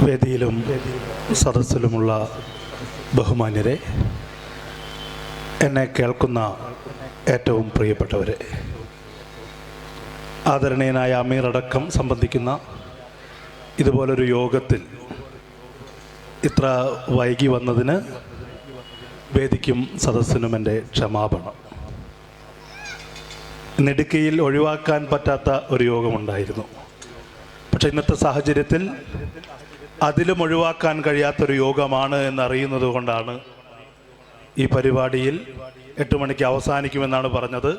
വേദിയിലും സദസ്സിലുമുള്ള ബഹുമാന്യരെ എന്നെ കേൾക്കുന്ന ഏറ്റവും പ്രിയപ്പെട്ടവരെ ആദരണീയനായ അമീർ അടക്കം സംബന്ധിക്കുന്ന ഇതുപോലൊരു യോഗത്തിൽ ഇത്ര വൈകി വന്നതിന് വേദിക്കും സദസ്സിനും എന്റെ ക്ഷമാപണം. നെടുക്കയിൽ ഒഴിവാക്കാൻ പറ്റാത്ത ഒരു യോഗമുണ്ടായിരുന്നു. പക്ഷെ ഇന്നത്തെ സാഹചര്യത്തിൽ അതിലും ഒഴിവാക്കാൻ കഴിയാത്തൊരു യോഗമാണ് എന്നറിയുന്നത് കൊണ്ടാണ് ഈ പരിപാടിയിൽ എട്ട് മണിക്ക് അവസാനിക്കുമെന്നാണ് പറഞ്ഞത്.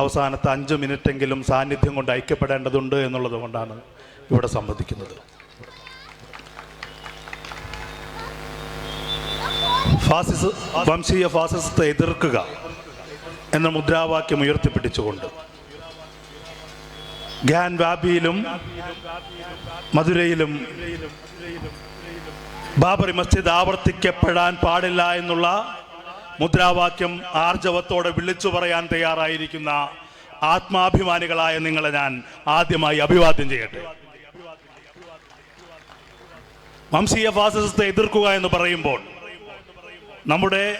അവസാനത്തെ അഞ്ച് മിനിറ്റെങ്കിലും സാന്നിധ്യം കൊണ്ട് ഐക്യപ്പെടേണ്ടതുണ്ട് എന്നുള്ളത് കൊണ്ടാണ് ഇവിടെ സംബന്ധിക്കുന്നത്. ഫാസിസ് വംശീയ ഫാസിസത്തെ എതിർക്കുക എന്ന മുദ്രാവാക്യം ഉയർത്തിപ്പിടിച്ചുകൊണ്ട് വാബിയിലും മധുരയിലും ബാബറി മസ്ജിദ് ആവർത്തിക്കപ്പെടാൻ പാടില്ല എന്നുള്ള മുദ്രാവാക്യം ആർജവത്തോടെ വിളിച്ചു പറയാൻ തയ്യാറായിരിക്കുന്ന ആത്മാഭിമാനികളായ നിങ്ങളെ ഞാൻ ആദ്യമായി അഭിവാദ്യം ചെയ്യട്ടെ. വംശീയ ഫാസിസത്തെ എതിർക്കുക എന്ന് പറയുമ്പോൾ നമ്മുടെ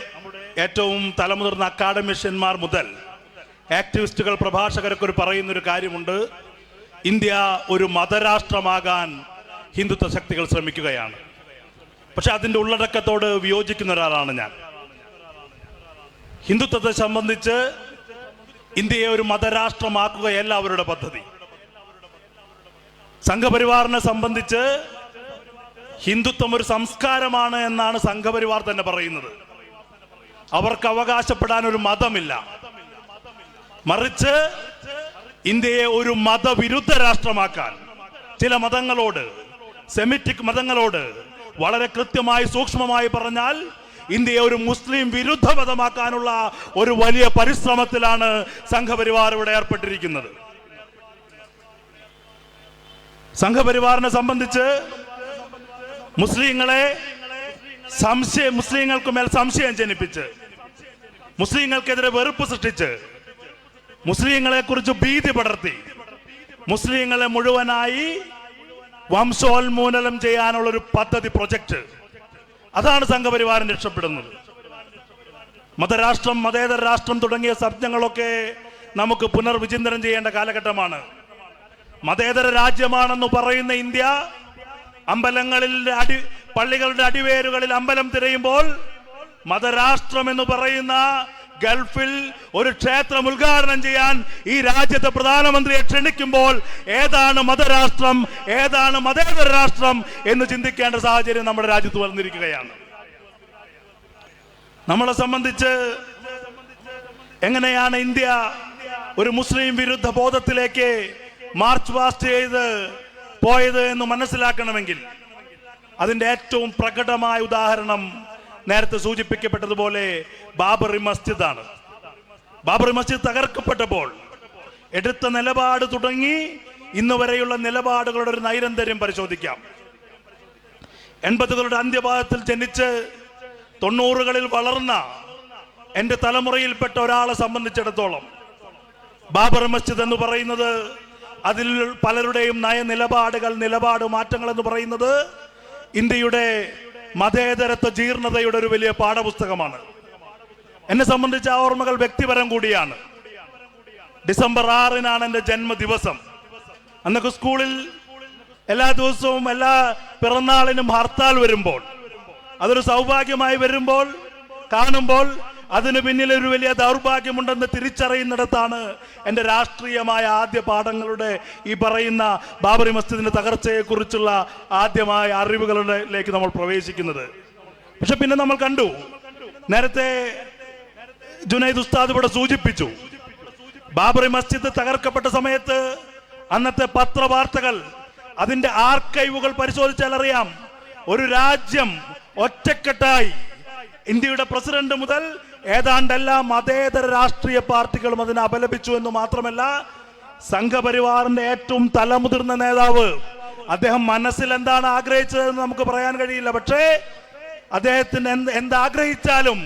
ഏറ്റവും തലമുതിർന്ന അക്കാഡമിഷ്യന്മാർ മുതൽ ആക്ടിവിസ്റ്റുകൾ പ്രഭാഷകരൊക്കെ ഒരു പറയുന്നൊരു കാര്യമുണ്ട്. ഇന്ത്യ ഒരു മതരാഷ്ട്രമാകാൻ ഹിന്ദുത്വ ശക്തികൾ ശ്രമിക്കുകയാണ്. പക്ഷെ അതിന്റെ ഉള്ളടക്കത്തോട് വിയോജിക്കുന്ന ഒരാളാണ് ഞാൻ. ഹിന്ദുത്വത്തെ സംബന്ധിച്ച് ഇന്ത്യയെ ഒരു മതരാഷ്ട്രമാക്കുകയല്ല അവരുടെ പദ്ധതി. സംഘപരിവാറിനെ സംബന്ധിച്ച് ഹിന്ദുത്വം ഒരു സംസ്കാരമാണ് എന്നാണ് സംഘപരിവാർ തന്നെ പറയുന്നത്. അവർക്ക് അവകാശപ്പെടാൻ ഒരു മതമില്ല. മറിച്ച് ഇന്ത്യയെ ഒരു മതവിരുദ്ധ രാഷ്ട്രമാക്കാൻ ചില മതങ്ങളോട് സെമിറ്റിക് മതങ്ങളോട് വളരെ കൃത്യമായി സൂക്ഷ്മമായി പറഞ്ഞാൽ ഇന്ത്യയെ ഒരു മുസ്ലിം വിരുദ്ധ മതമാക്കാനുള്ള ഒരു വലിയ പരിശ്രമത്തിലാണ് സംഘപരിവാർ ഇവിടെ ഏർപ്പെട്ടിരിക്കുന്നത്. സംഘപരിവാറിനെ സംബന്ധിച്ച് മുസ്ലിങ്ങളെ സംശയം മുസ്ലിങ്ങൾക്ക് മേൽ സംശയം ജനിപ്പിച്ച് മുസ്ലിങ്ങൾക്കെതിരെ വെറുപ്പ് സൃഷ്ടിച്ച് മുസ്ലിങ്ങളെ കുറിച്ച് ഭീതി പടർത്തി. മുസ്ലിങ്ങളെ മുഴുവനായി വംശോന്മൂലനം ചെയ്യാനുള്ള ഒരു പദ്ധതി പ്രൊജക്ട്. അതാണ് സംഘപരിവാരം രക്ഷപ്പെടുന്നത്. മതരാഷ്ട്രം മതേതര രാഷ്ട്രം തുടങ്ങിയ ശബ്ദങ്ങളൊക്കെ നമുക്ക് പുനർവിചിന്തനം ചെയ്യേണ്ട കാലഘട്ടമാണ്. മതേതര രാജ്യമാണെന്ന് പറയുന്ന ഇന്ത്യ അമ്പലങ്ങളിൽ അടി പള്ളികളുടെ അടിവേരുകളിൽ അമ്പലം തിരയുമ്പോൾ മതരാഷ്ട്രം എന്ന് പറയുന്ന ഗൾഫിൽ ഒരു ക്ഷേത്രം ഉദ്ഘാടനം ചെയ്യാൻ ഈ രാജ്യത്തെ പ്രധാനമന്ത്രിയെ ക്ഷണിക്കുമ്പോൾ ഏതാണ് മതരാഷ്ട്രം ഏതാണ് മതേതര രാഷ്ട്രം എന്ന് ചിന്തിക്കേണ്ട സാഹചര്യം നമ്മുടെ രാജ്യത്ത് വന്നിരിക്കുകയാണ്. നമ്മളെ സംബന്ധിച്ച് എങ്ങനെയാണ് ഇന്ത്യ ഒരു മുസ്ലിം വിരുദ്ധ ബോധത്തിലേക്ക് മാർച്ച് പാസ്റ്റ് ചെയ്ത് പോയത് എന്ന് മനസ്സിലാക്കണമെങ്കിൽ അതിന്റെ ഏറ്റവും പ്രകടമായ ഉദാഹരണം നേരത്തെ സൂചിപ്പിക്കപ്പെട്ടതുപോലെ ബാബറി മസ്ജിദാണ്. ബാബറി മസ്ജിദ് തകർക്കപ്പെട്ടപ്പോൾ എടുത്ത നിലപാട് തുടങ്ങി ഇന്ന് വരെയുള്ള നിലപാടുകളുടെ ഒരു നൈരന്തര്യം പരിശോധിക്കാം. എൺപതുകളുടെ അന്ത്യഭാഗത്തിൽ ജനിച്ച് തൊണ്ണൂറുകളിൽ വളർന്ന എന്റെ തലമുറയിൽപ്പെട്ട ഒരാളെ സംബന്ധിച്ചിടത്തോളം ബാബർ മസ്ജിദ് എന്ന് പറയുന്നത് അതിൽ പലരുടെയും നയ നിലപാടുകൾ നിലപാട് മാറ്റങ്ങൾ എന്ന് പറയുന്നത് ഇന്ത്യയുടെ മതേതരത്വ ജീർണതയുടെ ഒരു വലിയ പാഠപുസ്തകമാണ്. എന്നെ സംബന്ധിച്ച ആ ഓർമ്മകൾ വ്യക്തിപരം കൂടിയാണ്. ഡിസംബർ ആറിനാണ് എന്റെ ജന്മദിവസം. അന്നൊക്കെ സ്കൂളിൽ എല്ലാ ദിവസവും എല്ലാ പിറന്നാളിനും ഹർത്താൽ വരുമ്പോൾ അതൊരു സൗഭാഗ്യമായി വരുമ്പോൾ കാണുമ്പോൾ അതിന് പിന്നിൽ ഒരു വലിയ ദൗർഭാഗ്യമുണ്ടെന്ന് തിരിച്ചറിയുന്നിടത്താണ് എന്റെ രാഷ്ട്രീയമായ ആദ്യ പാഠങ്ങളുടെ ഈ പറയുന്ന ബാബറി മസ്ജിദിന്റെ തകർച്ചയെക്കുറിച്ചുള്ള ആദ്യമായ അറിവുകളിലേക്ക് നമ്മൾ പ്രവേശിക്കുന്നത്. പക്ഷെ പിന്നെ നമ്മൾ കണ്ടു. നേരത്തെ ജുനൈദ് ഉസ്താദ് ഇവിടെ സൂചിപ്പിച്ചു. ബാബറി മസ്ജിദ് തകർക്കപ്പെട്ട സമയത്ത് അന്നത്തെ പത്രവാർത്തകൾ അതിന്റെ ആർക്കൈവുകൾ പരിശോധിച്ചാൽ അറിയാം. ഒരു രാജ്യം ഒറ്റക്കെട്ടായി. ഇന്ത്യയുടെ പ്രസിഡന്റ് മുതൽ ഏതാണ്ട് എല്ലാ മതേതര രാഷ്ട്രീയ പാർട്ടികളും അതിനെ അപലപിച്ചു എന്ന് മാത്രമല്ല സംഘപരിവാറിന്റെ ഏറ്റവും തലമുതിർന്ന നേതാവ് അദ്ദേഹം മനസ്സിൽ എന്താണ് ആഗ്രഹിച്ചതെന്ന് നമുക്ക് പറയാൻ കഴിയില്ല. പക്ഷേ അദ്ദേഹത്തിന് എന്ത് എന്താഗ്രഹിച്ചാലും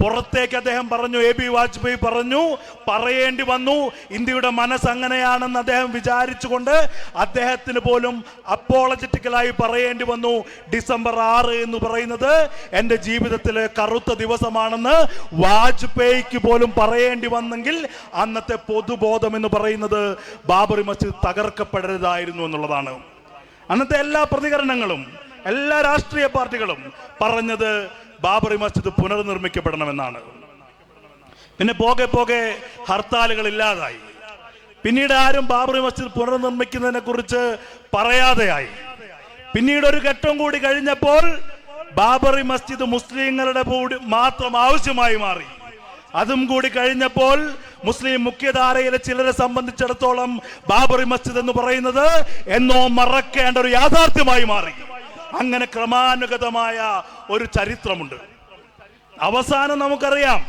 പുറത്തേക്ക് അദ്ദേഹം പറഞ്ഞു എ ബി വാജ്പേയി പറഞ്ഞു പറയേണ്ടി വന്നു. ഇന്ത്യയുടെ മനസ്സ് അങ്ങനെയാണെന്ന് അദ്ദേഹം വിചാരിച്ചുകൊണ്ട് അദ്ദേഹത്തിന് പോലും അപ്പോളജറ്റിക്കലായി പറയേണ്ടി വന്നു. ഡിസംബർ ആറ് എന്ന് പറയുന്നത് എന്റെ ജീവിതത്തിലെ കറുത്ത ദിവസമാണെന്ന് വാജ്പേയിക്ക് പോലും പറയേണ്ടി വന്നെങ്കിൽ അന്നത്തെ പൊതുബോധം എന്ന് പറയുന്നത് ബാബറി മസ്ജിദ് തകർക്കപ്പെടരുതായിരുന്നു എന്നുള്ളതാണ്. അന്നത്തെ എല്ലാ പ്രതികരണങ്ങളും എല്ലാ രാഷ്ട്രീയ പാർട്ടികളും പറഞ്ഞത് ബാബറി മസ്ജിദ് പുനർനിർമ്മിക്കപ്പെടണമെന്നാണ്. പിന്നെ പോകെ പോകെ ഹർത്താലുകൾ ഇല്ലാതായി. പിന്നീട് ആരും ബാബറി മസ്ജിദ് പുനർനിർമ്മിക്കുന്നതിനെ കുറിച്ച് പറയാതെയായി. പിന്നീട് ഒരു ഘട്ടം കൂടി കഴിഞ്ഞപ്പോൾ ബാബറി മസ്ജിദ് മുസ്ലിങ്ങളുടെ മാത്രം ആവശ്യമായി മാറി. അതും കൂടി കഴിഞ്ഞപ്പോൾ മുസ്ലിം മുഖ്യധാരയിലെ ചിലരെ സംബന്ധിച്ചിടത്തോളം ബാബറി മസ്ജിദ് എന്ന് പറയുന്നത് എന്നോ മറക്കേണ്ട ഒരു യാഥാർത്ഥ്യമായി മാറി. അങ്ങനെ ക്രമാനുഗതമായ ഒരു ചരിത്രമുണ്ട്. അവസാനം നമുക്കറിയാം.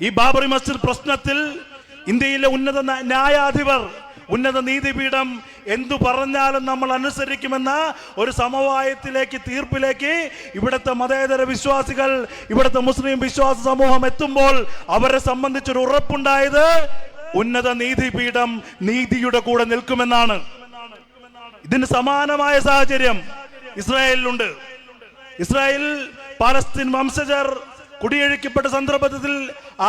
ഈ ബാബറി മസ്ജിദ് പ്രശ്നത്തിൽ ഇന്ത്യയിലെ ഉന്നത ന്യായാധിപർ ഉന്നത നീതിപീഠം എന്തു പറഞ്ഞാലും നമ്മൾ അനുസരിക്കുമെന്ന ഒരു സമവായത്തിലേക്ക് തീർപ്പിലേക്ക് ഇവിടുത്തെ മതേതര വിശ്വാസികൾ ഇവിടുത്തെ മുസ്ലിം വിശ്വാസ സമൂഹം എത്തുമ്പോൾ അവരെ സംബന്ധിച്ചൊരു ഉറപ്പുണ്ടായത് ഉന്നത നീതിപീഠം നീതിയുടെ കൂടെ നിൽക്കുമെന്നാണ്. ഇതിന് സമാനമായ സാഹചര്യം ഇസ്രായേലിലുണ്ട്. ഇസ്രായേൽ പാലസ്തീൻ വംശജർ കുടിയൊഴിക്കപ്പെട്ട സന്ദർഭത്തിൽ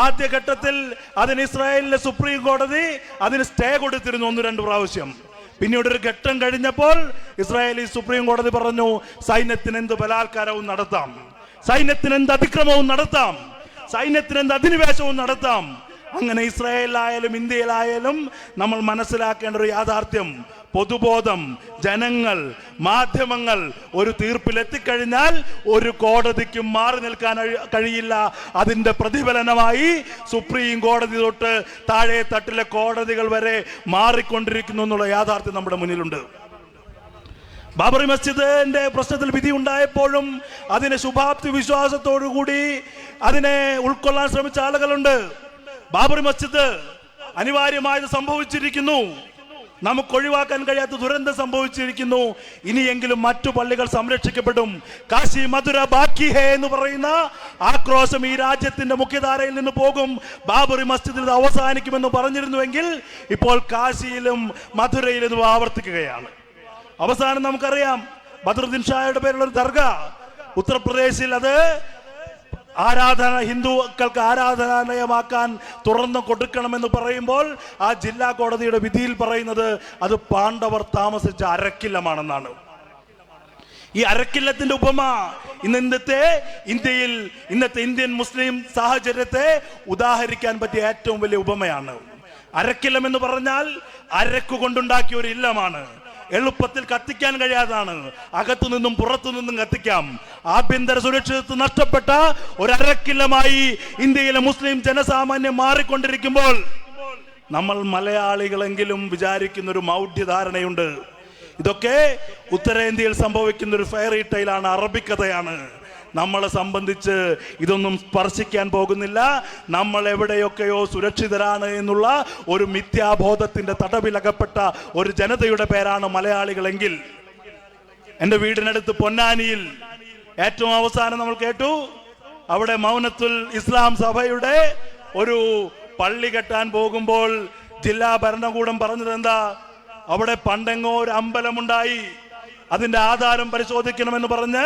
ആദ്യഘട്ടത്തിൽ അതിന് ഇസ്രായേലിലെ സുപ്രീം കോടതി അതിന് സ്റ്റേ കൊടുത്തിരുന്നു ഒന്ന് രണ്ട് പ്രാവശ്യം. പിന്നീട് ഒരു ഘട്ടം കഴിഞ്ഞപ്പോൾ ഇസ്രായേലി സുപ്രീം കോടതി പറഞ്ഞു സൈന്യത്തിന് എന്ത് ബലാത്കാരവും നടത്താം. സൈന്യത്തിന് എന്ത് അതിക്രമവും നടത്താം. സൈന്യത്തിന് എന്ത് അധിനിവേശവും നടത്താം. അങ്ങനെ ഇസ്രായേലിലായാലും ഇന്ത്യയിലായാലും നമ്മൾ മനസ്സിലാക്കേണ്ട ഒരു യാഥാർത്ഥ്യം പൊതുബോധം ജനങ്ങൾ മാധ്യമങ്ങൾ ഒരു തീർപ്പിലെത്തിക്കഴിഞ്ഞാൽ ഒരു കോടതിക്കും മാറി നിൽക്കാൻ കഴിയില്ല. അതിന്റെ പ്രതിഫലനമായി സുപ്രീം കോടതി തൊട്ട് താഴെ തട്ടിലെ കോടതികൾ വരെ മാറിക്കൊണ്ടിരിക്കുന്നു എന്നുള്ള യാഥാർത്ഥ്യം നമ്മുടെ മുന്നിലുണ്ട്. ബാബറി മസ്ജിദിന്റെ പ്രശ്നത്തിൽ വിധി ഉണ്ടായപ്പോഴും അതിനെ ശുഭാപ്തി വിശ്വാസത്തോടു കൂടി അതിനെ ഉൾക്കൊള്ളാൻ ശ്രമിച്ച ആളുകളുണ്ട്. ബാബറി മസ്ജിദ് അനിവാര്യമായത് സംഭവിച്ചിരിക്കുന്നു. നമുക്ക് ഒഴിവാക്കാൻ കഴിയാത്ത ദുരന്തം സംഭവിച്ചിരിക്കുന്നു. ഇനിയെങ്കിലും മറ്റു പള്ളികൾ സംരക്ഷിക്കപ്പെടും. കാശി മധുര ബാക്കി ഹേ എന്ന് പറയുന്ന ആക്രോശം ഈ രാജ്യത്തിന്റെ മുഖ്യധാരയിൽ നിന്ന് പോകും. ബാബറി മസ്ജിദിൽ അവസാനിക്കുമെന്ന് പറഞ്ഞിരുന്നുവെങ്കിൽ ഇപ്പോൾ കാശിയിലും മധുരയിലും ആവർത്തിക്കുകയാണ്. അവസാനം നമുക്കറിയാം ബദറുദ്ദീൻ ഷായുടെ പേരുള്ള ഒരു ദർഗ. ഉത്തർപ്രദേശിൽ അത് ആരാധന ഹിന്ദുക്കൾക്ക് ആരാധനാലയമാക്കാൻ തുറന്നു കൊടുക്കണമെന്ന് പറയുമ്പോൾ ആ ജില്ലാ കോടതിയുടെ വിധിയിൽ പറയുന്നത് അത് പാണ്ഡവർ താമസിച്ച അരക്കില്ലമാണെന്നാണ്. ഈ അരക്കില്ലത്തിന്റെ ഉപമ ഇന്ന് ഇന്നത്തെ ഇന്ത്യയിൽ ഇന്നത്തെ ഇന്ത്യൻ മുസ്ലിം സാഹചര്യത്തെ ഉദാഹരിക്കാൻ പറ്റിയ ഏറ്റവും വലിയ ഉപമയാണ്. അരക്കില്ലം എന്ന് പറഞ്ഞാൽ അരക്കു കൊണ്ടുണ്ടാക്കിയ ഒരു ഇല്ലമാണ്. എളുപ്പത്തിൽ കത്തിക്കാൻ കഴിയാതാണ്. അകത്തു നിന്നും പുറത്തു നിന്നും കത്തിക്കാം. ആഭ്യന്തര സുരക്ഷിതത്വം നഷ്ടപ്പെട്ട ഒരു അരക്കില്ലമായി ഇന്ത്യയിലെ മുസ്ലിം ജനസാമാന്യം മാറിക്കൊണ്ടിരിക്കുമ്പോൾ നമ്മൾ മലയാളികളെങ്കിലും വിചാരിക്കുന്ന ഒരു മൗഢ്യധാരണയുണ്ട്. ഇതൊക്കെ ഉത്തരേന്ത്യയിൽ സംഭവിക്കുന്ന ഒരു ഫെയറി ടൈലാണ് അറബിക്കഥയാണ്. നമ്മളെ സംബന്ധിച്ച് ഇതൊന്നും സ്പർശിക്കാൻ പോകുന്നില്ല. നമ്മൾ എവിടെയൊക്കെയോ സുരക്ഷിതരാണ് എന്നുള്ള ഒരു മിഥ്യാബോധത്തിന്റെ തടവിലകപ്പെട്ട ഒരു ജനതയുടെ പേരാണ് മലയാളികളെങ്കിൽ. എന്റെ വീടിനടുത്ത് പൊന്നാനിയിൽ ഏറ്റവും അവസാനം നമ്മൾ കേട്ടു. അവിടെ മൗനത്തുൽ ഇസ്ലാം സഭയുടെ ഒരു പള്ളി കെട്ടാൻ പോകുമ്പോൾ ജില്ലാ ഭരണകൂടം പറഞ്ഞത് എന്താ? അവിടെ പണ്ടെങ്ങോ ഒരു അമ്പലമുണ്ടായി. അതിന്റെ ആധാരം പരിശോധിക്കണമെന്ന് പറഞ്ഞ്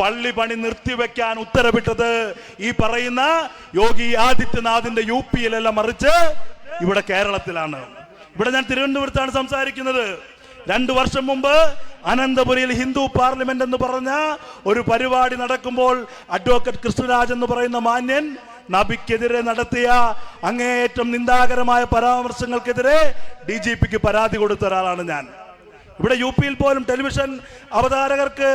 പള്ളി പണി നിർത്തിവെക്കാൻ ഉത്തരവിട്ടത് ഈ പറയുന്ന യോഗി ആദിത്യനാഥിന്റെ യു പിയിലെല്ലാം മറിച്ച് ഇവിടെ കേരളത്തിലാണ്. ഇവിടെ ഞാൻ തിരുവനന്തപുരത്താണ് സംസാരിക്കുന്നത്. രണ്ടു വർഷം മുമ്പ് അനന്തപുരിയിൽ ഹിന്ദു പാർലമെന്റ് എന്ന് പറഞ്ഞ ഒരു പരിപാടി നടക്കുമ്പോൾ അഡ്വക്കേറ്റ് കൃഷ്ണരാജ് എന്ന് പറയുന്ന മാന്യൻ നബിക്കെതിരെ നടത്തിയ അങ്ങേയറ്റം നിന്ദാകരമായ പരാമർശങ്ങൾക്കെതിരെ ഡി ജി പിക്ക് പരാതി കൊടുത്ത ഒരാളാണ് ഞാൻ. ഇവിടെ യു പിയിൽ പോലും ടെലിവിഷൻ അവതാരകർക്ക്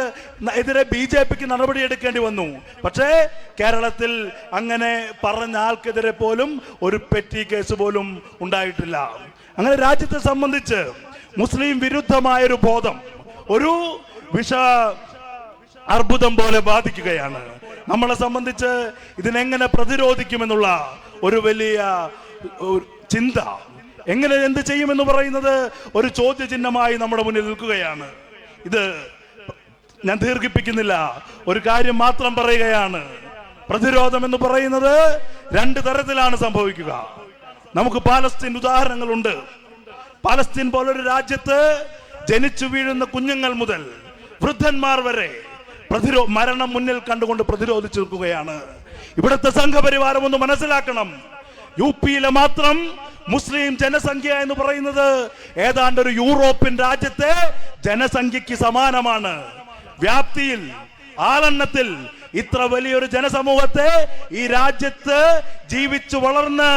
എതിരെ ബി ജെ പിക്ക് നടപടിയെടുക്കേണ്ടി വന്നു. പക്ഷേ കേരളത്തിൽ അങ്ങനെ പറഞ്ഞ ആൾക്കെതിരെ പോലും ഒരു പെറ്റി കേസ് പോലും ഉണ്ടായിട്ടില്ല. അങ്ങനെ രാജ്യത്തെ സംബന്ധിച്ച് മുസ്ലിം വിരുദ്ധമായ ഒരു ബോധം ഒരു വിഷ അർബുദം പോലെ ബാധിക്കുകയാണ്. നമ്മളെ സംബന്ധിച്ച് ഇതിനെങ്ങനെ പ്രതിരോധിക്കുമെന്നുള്ള ഒരു വലിയ ചിന്ത. എങ്ങനെ എന്ത് ചെയ്യുമെന്ന് പറയുന്നത് ഒരു ചോദ്യചിഹ്നമായി നമ്മുടെ മുന്നിൽ നിൽക്കുകയാണ്. ഇത് ഞാൻ ദീർഘിപ്പിക്കുന്നില്ല. ഒരു കാര്യം മാത്രം പറയുകയാണ്. പ്രതിരോധം എന്ന് പറയുന്നത് രണ്ട് തരത്തിലാണ് സംഭവിക്കുക. നമുക്ക് പാലസ്തീൻ ഉദാഹരണങ്ങളുണ്ട്. പാലസ്തീൻ പോലൊരു രാജ്യത്ത് ജനിച്ചു വീഴുന്ന കുഞ്ഞുങ്ങൾ മുതൽ വൃദ്ധന്മാർ വരെ പ്രതിരോ മരണം മുന്നിൽ കണ്ടുകൊണ്ട് പ്രതിരോധിച്ചു നിൽക്കുകയാണ്. ഇവിടുത്തെ സംഘപരിവാരം ഒന്ന് മനസ്സിലാക്കണം. യു പിയിലെ മാത്രം മുസ്ലിം ജനസംഖ്യ എന്ന് പറയുന്നത് ഏതാണ്ട് ഒരു യൂറോപ്യൻ രാജ്യത്തെ ജനസംഖ്യക്ക് സമാനമാണ്. വ്യാപ്തിയിൽ ആളെണ്ണത്തിൽ ഇത്ര വലിയൊരു ജനസമൂഹത്തെ ഈ രാജ്യത്ത് ജീവിച്ചു വളർന്ന്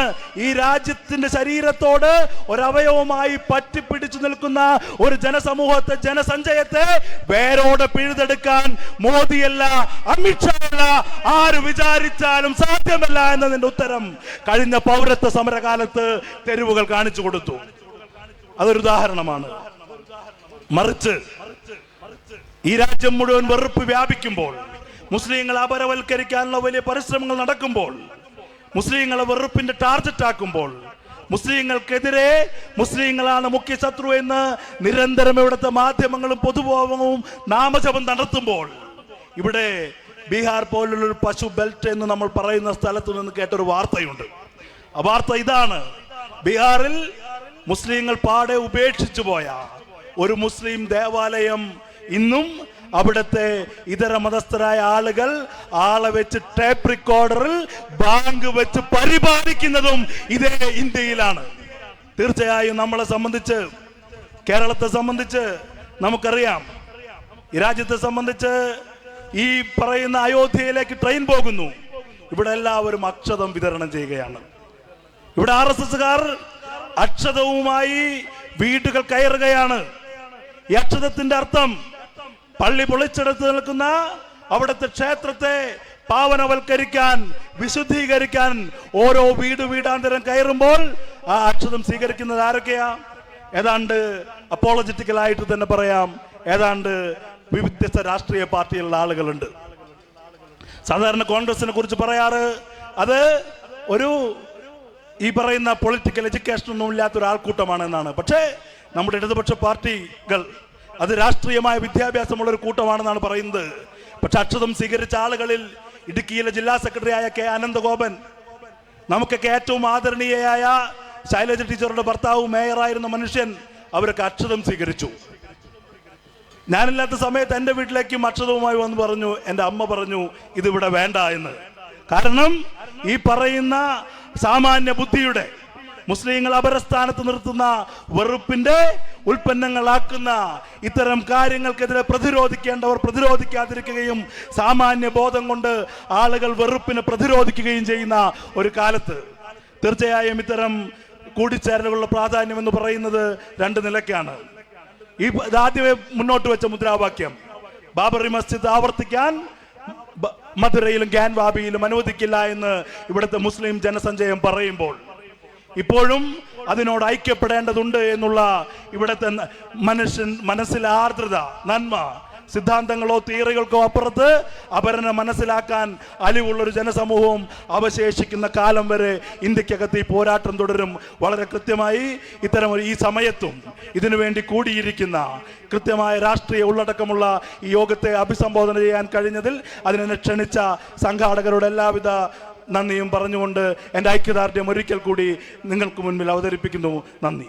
ഈ രാജ്യത്തിന്റെ ശരീരത്തോട് ഒരവയവമായി പറ്റിപ്പിടിച്ചു നിൽക്കുന്ന ഒരു ജനസമൂഹത്തെ ജനസഞ്ചയത്തെ വേരോടെ പിഴുതെടുക്കാൻ മോദിയല്ല അമിത്ഷായല്ല ആര് വിചാരിച്ചാലും സാധ്യമല്ല എന്നതിന്റെ ഉത്തരം കഴിഞ്ഞ പൗരത്വ സമരകാലത്ത് തെരുവുകൾ കാണിച്ചു കൊടുത്തു. അതൊരു ഉദാഹരണമാണ്. മറിച്ച് ഈ രാജ്യം മുഴുവൻ വെറുപ്പ് വ്യാപിക്കുമ്പോൾ മുസ്ലിങ്ങൾ അപരവൽക്കരിക്കാനുള്ള വലിയ പരിശ്രമങ്ങൾ നടക്കുമ്പോൾ മുസ്ലിങ്ങളെ വെറുപ്പിന്റെ ടാർജറ്റ് ആക്കുമ്പോൾ മുസ്ലിങ്ങൾക്കെതിരെ മുസ്ലിങ്ങളാണ് മുഖ്യ ശത്രു എന്ന് നിരന്തരം ഇവിടുത്തെ മാധ്യമങ്ങളും പൊതുബോധവും നാമജപം നടത്തുമ്പോൾ ഇവിടെ ബീഹാർ പോലുള്ള ഒരു പശു ബെൽറ്റ് എന്ന് നമ്മൾ പറയുന്ന സ്ഥലത്തു നിന്ന് കേട്ടൊരു വാർത്തയുണ്ട്. ആ വാർത്ത ഇതാണ്. ബീഹാറിൽ മുസ്ലിങ്ങൾ പാടെ ഉപേക്ഷിച്ചു പോയ ഒരു മുസ്ലിം ദേവാലയം ഇന്നും അവിടുത്തെ ഇതര മതസ്ഥരായ ആളുകൾ ആളെ വെച്ച് ടേപ്പ് റെക്കോർഡറിൽ ബാങ്ക് വെച്ച് പരിപാലിക്കുന്നതും ഇതേ ഇന്ത്യയിലാണ്. തീർച്ചയായും നമ്മളെ സംബന്ധിച്ച് കേരളത്തെ സംബന്ധിച്ച് നമുക്കറിയാം. ഈ രാജ്യത്തെ സംബന്ധിച്ച് ഈ പറയുന്ന അയോധ്യയിലേക്ക് ട്രെയിൻ പോകുന്നു. ഇവിടെ എല്ലാവരും അക്ഷതം വിതരണം ചെയ്യുകയാണ്. ഇവിടെ ആർ എസ് എസ്സുകാർ അക്ഷതവുമായി വീടുകൾ കയറുകയാണ്. ഈ അക്ഷതത്തിന്റെ അർത്ഥം പള്ളി പൊളിച്ചെടുത്ത് നിൽക്കുന്ന അവിടുത്തെ ക്ഷേത്രത്തെ പാവനവൽക്കരിക്കാൻ വിശുദ്ധീകരിക്കാൻ ഓരോ വീട് വീടാന്തരം കയറുമ്പോൾ ആ അക്ഷതം സ്വീകരിക്കുന്നത് ആരൊക്കെയാ? ഏതാണ്ട് അപ്പോളജറ്റിക്കലായിട്ട് തന്നെ പറയാം. ഏതാണ്ട് വ്യത്യസ്ത രാഷ്ട്രീയ പാർട്ടിയിലുള്ള ആളുകളുണ്ട്. സാധാരണ കോൺഗ്രസിനെ കുറിച്ച് പറയാറ് അത് ഒരു ഈ പറയുന്ന പൊളിറ്റിക്കൽ എഡ്യൂക്കേഷൻ ഒന്നും ഇല്ലാത്ത ഒരു ആൾക്കൂട്ടമാണ് എന്നാണ്. പക്ഷേ നമ്മുടെ ഇടതുപക്ഷ പാർട്ടികൾ അത് രാഷ്ട്രീയമായ വിദ്യാഭ്യാസമുള്ള ഒരു കൂട്ടമാണെന്നാണ് പറയുന്നത്. പക്ഷെ അക്ഷതം സ്വീകരിച്ച ആളുകളിൽ ഇടുക്കിയിലെ ജില്ലാ സെക്രട്ടറി ആയ കെ അനന്തഗോപൻ നമുക്കൊക്കെ ഏറ്റവും ആദരണീയയായ ശൈലജ ടീച്ചറുടെ ഭർത്താവ് മേയറായിരുന്ന മനുഷ്യൻ അവരൊക്കെ അക്ഷതം സ്വീകരിച്ചു. ഞാനില്ലാത്ത സമയത്ത് എന്റെ വീട്ടിലേക്കും അക്ഷതവുമായി വന്ന് പറഞ്ഞു എന്റെ അമ്മ പറഞ്ഞു ഇതിവിടെ വേണ്ട എന്ന്. കാരണം ഈ പറയുന്ന സാമാന്യ ബുദ്ധിയുടെ മുസ്ലിങ്ങൾ അപരസ്ഥാനത്ത് നിർത്തുന്ന വെറുപ്പിന്റെ ഉൽപ്പന്നങ്ങളാക്കുന്ന ഇത്തരം കാര്യങ്ങൾക്കെതിരെ പ്രതിരോധിക്കേണ്ടവർ പ്രതിരോധിക്കാതിരിക്കുകയും സാമാന്യ ബോധം കൊണ്ട് ആളുകൾ വെറുപ്പിനെ പ്രതിരോധിക്കുകയും ചെയ്യുന്ന ഒരു കാലത്ത് തീർച്ചയായും ഇത്തരം കൂടിച്ചേരലുകളുടെ പ്രാധാന്യം എന്ന് പറയുന്നത് രണ്ട് നിലയ്ക്കാണ്. ഈ ആദ്യമേ മുന്നോട്ട് വെച്ച മുദ്രാവാക്യം. ബാബറി മസ്ജിദ് ആവർത്തിക്കാൻ മധുരയിലും ഗ്യാൻവാബിയിലും അനുവദിക്കില്ല എന്ന് ഇവിടുത്തെ മുസ്ലിം ജനസഞ്ചയം പറയുമ്പോൾ ഇപ്പോഴും അതിനോട് ഐക്യപ്പെടേണ്ടതുണ്ട് എന്നുള്ള ഇവിടുത്തെ മനുഷ്യൻ മനസ്സിലെ ആർദ്രത നന്മ സിദ്ധാന്തങ്ങളോ തിയറികൾക്കോ അപ്പുറത്ത് അപരനെ മനസ്സിലാക്കാൻ അലിവുള്ളൊരു ജനസമൂഹവും അവശേഷിക്കുന്ന കാലം വരെ ഇന്ത്യക്കകത്ത് ഈ പോരാട്ടം തുടരും. വളരെ കൃത്യമായി ഇത്തരം ഈ സമയത്തും ഇതിനുവേണ്ടി കൂടിയിരിക്കുന്ന കൃത്യമായ രാഷ്ട്രീയ ഉള്ളടക്കമുള്ള ഈ യോഗത്തെ അഭിസംബോധന ചെയ്യാൻ കഴിഞ്ഞതിൽ അതിനെ ക്ഷണിച്ച സംഘാടകരുടെ എല്ലാവിധ നന്ദിയും പറഞ്ഞുകൊണ്ട് എന്റെ ഐക്യദാർഢ്യം ഒരിക്കൽ കൂടി നിങ്ങൾക്ക് മുൻപിൽ അവതരിപ്പിക്കുന്നു. നന്ദി.